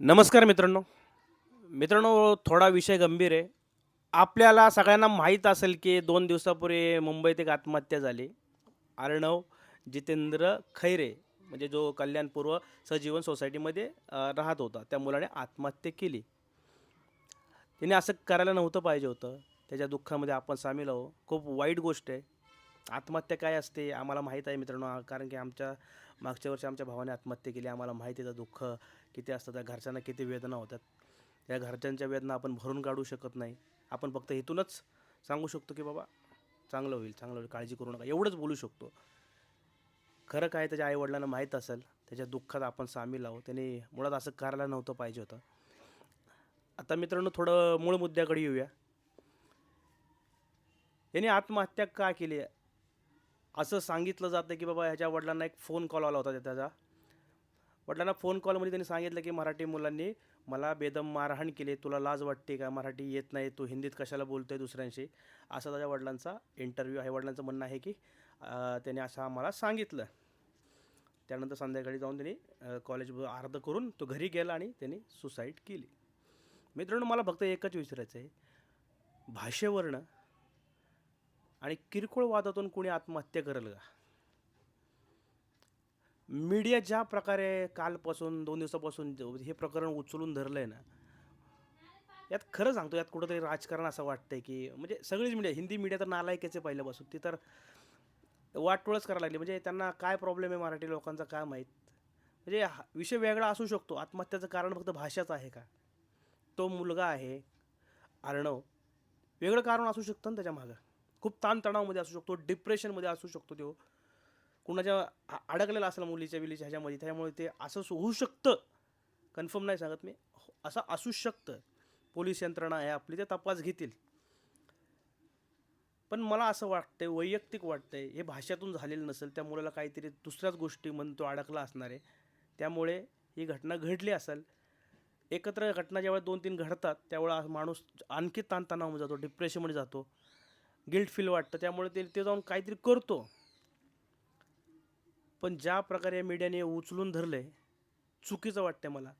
नमस्कार मित्रांनो. मित्रांनो थोडा विषय गंभीर आहे. आपल्याला सगळ्यांना माहीत असेल की दोन दिवसापूर्वी मुंबईत एक आत्महत्या झाली. अर्णव जितेंद्र खैरे म्हणजे जो कल्याणपूर्व सजीवन सोसायटीमध्ये राहत होता. त्या मुलाने आत्महत्या केली. तिने असं करायला नव्हतं पाहिजे होतं. त्याच्या दुःखामध्ये आपण सामील आहो खूप वाईट गोष्ट आहे. आत्महत्या काय असते आम्हाला माहीत आहे मित्रांनो कारण की आमच्या मागच्या वर्षी आमच्या भावाने आत्महत्या केली. आम्हाला माहिती आहे दुःख किती असतं त्या घरच्यांना किती वेदना होतात. त्या घरच्यांच्या वेदना आपण भरून काढू शकत नाही. आपण फक्त इथूनच सांगू शकतो की बाबा चांगलं होईल चांगलं होईल काळजी करू नका. एवढंच बोलू शकतो. खरं काय त्याच्या आईवडिलांना माहीत असेल त्याच्या दुःखात आपण सामील आहोत. त्याने मुळात असं करायला नव्हतं पाहिजे होतं. आता मित्रांनो थोडं मूळ मुद्द्याकडे येऊया. याने आत्महत्या का केली? असं सांगितलं जातं की बाबा ह्याच्या वडिलांना एक फोन कॉल आला होता त्याचा. वडिलांना फोन कॉलमध्ये त्यांनी सांगितलं की मराठी मुलांनी मला बेदम मारहाण केली तुला लाज वाटते का? मराठी येत नाही तू हिंदीत कशाला बोलतोय दुसऱ्यांशी? असा त्याच्या वडिलांचा इंटरव्ह्यू आहे. वडिलांचं म्हणणं आहे की त्याने असं आम्हाला सांगितलं. त्यानंतर संध्याकाळी जाऊन त्यांनी कॉलेज अर्ध करून तो घरी गेला आणि त्यांनी सुसाईड केली. मित्रांनो मला फक्त एकच विचारायचं आहे. भाषेवरनं आणि किरकोळ वादातून कोणी आत्महत्या करेल का? मीडिया ज्या प्रकारे कालपासून दोन दिवसापासून हे प्रकरण उचलून धरलं आहे ना यात खरं सांगतो यात कुठंतरी राजकारण असं वाटतंय की म्हणजे सगळीच मीडिया हिंदी मीडिया तर नालायकाचे पहिल्यापासून ती तर वाटोळच करायला लागली. म्हणजे त्यांना काय प्रॉब्लेम आहे मराठी लोकांचा काय माहीत? म्हणजे हा- विषय वेगळा असू शकतो. आत्महत्याचं कारण फक्त भाषाच आहे का? तो मुलगा आहे अर्णव वेगळं कारण असू शकतं ना त्याच्या मागं. खूप ताणतणावामध्ये असू शकतो डिप्रेशनमध्ये असू शकतो तो. कुणाच्या अडकलेला असेल मुलीच्या बिलीच्या ह्याच्यामध्ये त्यामुळे ते असं होऊ शकतं. कन्फर्म नाही सांगत मी. हो, असं असू शकतं. पोलीस यंत्रणा आहे आपली ते तपास घेतील. पण मला असं वाटतंय वैयक्तिक वाटतंय हे भाषेतून झालेलं नसेल त्या मुलाला काहीतरी दुसऱ्याच गोष्टी म्हणून तो अडकला असणार आहे. त्यामुळे ही घटना घडली असेल. एकत्र घटना ज्यावेळेस दोन तीन घडतात त्यावेळेस माणूस आणखी ताणतणावामध्ये जातो डिप्रेशनमध्ये जातो. गिल्ट फील वाटतं. त्यामुळे ते ते जाऊन काहीतरी करतो. पण ज्या प्रकारे या मीडियाने उचलून धरलं आहे चुकीचं वाटतं मला.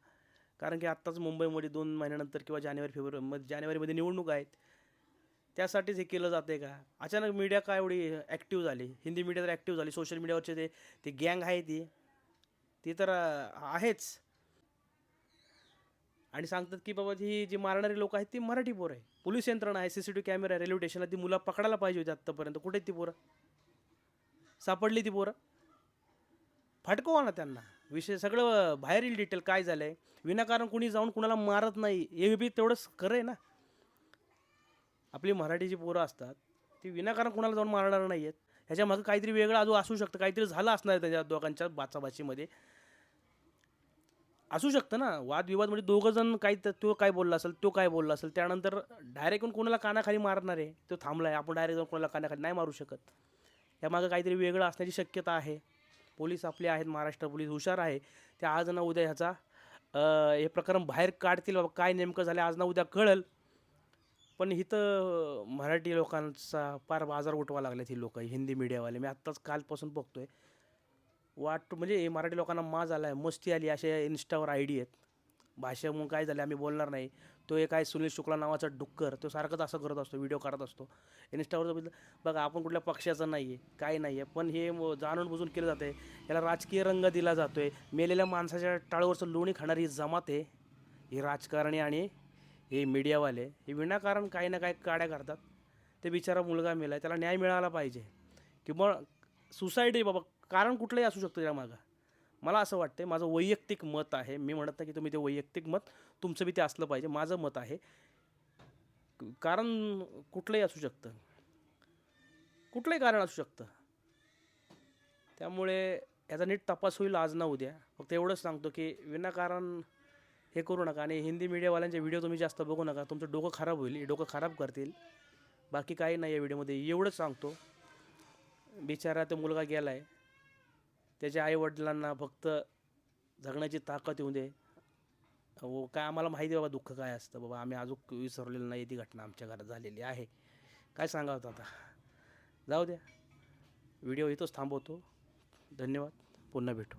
कारण की आत्ताच मुंबईमध्ये दोन महिन्यानंतर किंवा जानेवारी फेब्रुवारी जानेवारीमध्ये निवडणूक आहेत. त्यासाठीच हे केलं जाते का? अचानक मीडिया काय एवढी ॲक्टिव्ह झाली? हिंदी मीडिया तर ॲक्टिव्ह झाली. सोशल मीडियावरचे ते ते गँग आहे ती. ती तर आहेच. आणि सांगतात की बाबा ही जी मारणारी लोक आहेत ती मराठी पोरं आहे पोलीस यंत्रणा आहे C C T V camera आहे रेल्वे स्टेशनला ती मुलं पकडायला पाहिजे होती आत्तापर्यंत. कुठे ती पोरं? सापडली ती पोरं? फाटकवा ना त्यांना. विषय सगळं बाहेर येईल डिटेल काय झालं आहे विनाकारण कुणी जाऊन कुणाला मारत नाही. हे बी तेवढंच खरं आहे ना. आपली मराठी जी पोरं असतात ती विनाकारण कुणाला जाऊन मारणार नाही आहेत ह्याच्या मागं काहीतरी वेगळं अजून असू शकतं. काहीतरी झालं असणार आहे त्यांच्या दोघांच्या बाचाबाचीमध्ये. असू शकतं ना. वादविवाद म्हणजे दोघं जण काही तर तो काय बोलला असेल तो काय बोलला असेल त्यानंतर डायरेक्ट येऊन कोणाला कानाखाली मारणार आहे तो थांबला आहे आपण डायरेक्ट जाऊन कोणाला कानाखाली नाही मारू शकत. यामागं काहीतरी वेगळं असण्याची शक्यता आहे. पोलीस आपले आहेत महाराष्ट्र पोलीस हुशार आहे. ते आज ना उद्या ह्याचा हे प्रकरण बाहेर काढतील बाबा. काय नेमकं झालं आज ना उद्या कळल. पण इथं मराठी लोकांचा पार बाजार उठवा लागलेत ही लोक हिंदी मीडियावाले. मी आत्ताच कालपासून बघतोय. वाट म्हणजे हे मराठी लोकांना माज आला आहे मस्ती आली असे इन्स्टावर आय डी आहेत. भाषेमुळे काय झालं आम्ही बोलणार नाही. तो एक आहे सुनील शुक्ला नावाचा डुक्कर. तो सारखंच असं करत असतो व्हिडिओ काढत असतो. इन्स्टावर बघितलं बघा आपण कुठल्या पक्षाचं नाही आहे काय नाही आहे पण हे जाणून बुजून केलं जातं आहे याला राजकीय रंग दिला जातो आहे मेलेल्या माणसाच्या टाळूवरचं लोणी खाणारी ही जमात आहे. ही राजकारणी आणि हे मीडियावाले हे विनाकारण काही ना काही काड्या करतात ते बिचारा मुलगा मेला त्याला न्याय मिळाला पाहिजे. किंवा सुसाईड आहे बाबा कारण कुठलंही असू शकतं त्या मागं मला असं वाटतं माझं वैयक्तिक मत आहे. मी म्हणत नाही की तुम्ही ते वैयक्तिक मत तुमचं बी ते असलं पाहिजे. माझं मत आहे कारण कुठलंही असू शकतं. कुठलंही कारण असू शकतं. त्यामुळे याचा नीट तपास होईल आज ना उद्या. फक्त एवढंच सांगतो की विनाकारण हे करू नका आणि हिंदी मीडियावाल्यांचे व्हिडिओ तुम्ही जास्त बघू नका. तुमचं डोकं खराब होईल डोकं खराब करतील. बाकी काही नाही या व्हिडिओमध्ये. एवढंच सांगतो. बिचारा तो मुलगा गेला आहे त्याच्या आईवडिलांना फक्त जगण्याची ताकद येऊ दे. हो काय आम्हाला माहिती आहे बाबा दुःख काय असतं? बाबा आम्ही अजून विसरलेलं नाही ती घटना आमच्या घरात झालेली आहे. काय सांगावं आता? जाऊ द्या. व्हिडिओ इथंच थांबवतो. धन्यवाद. पुन्हा भेटू.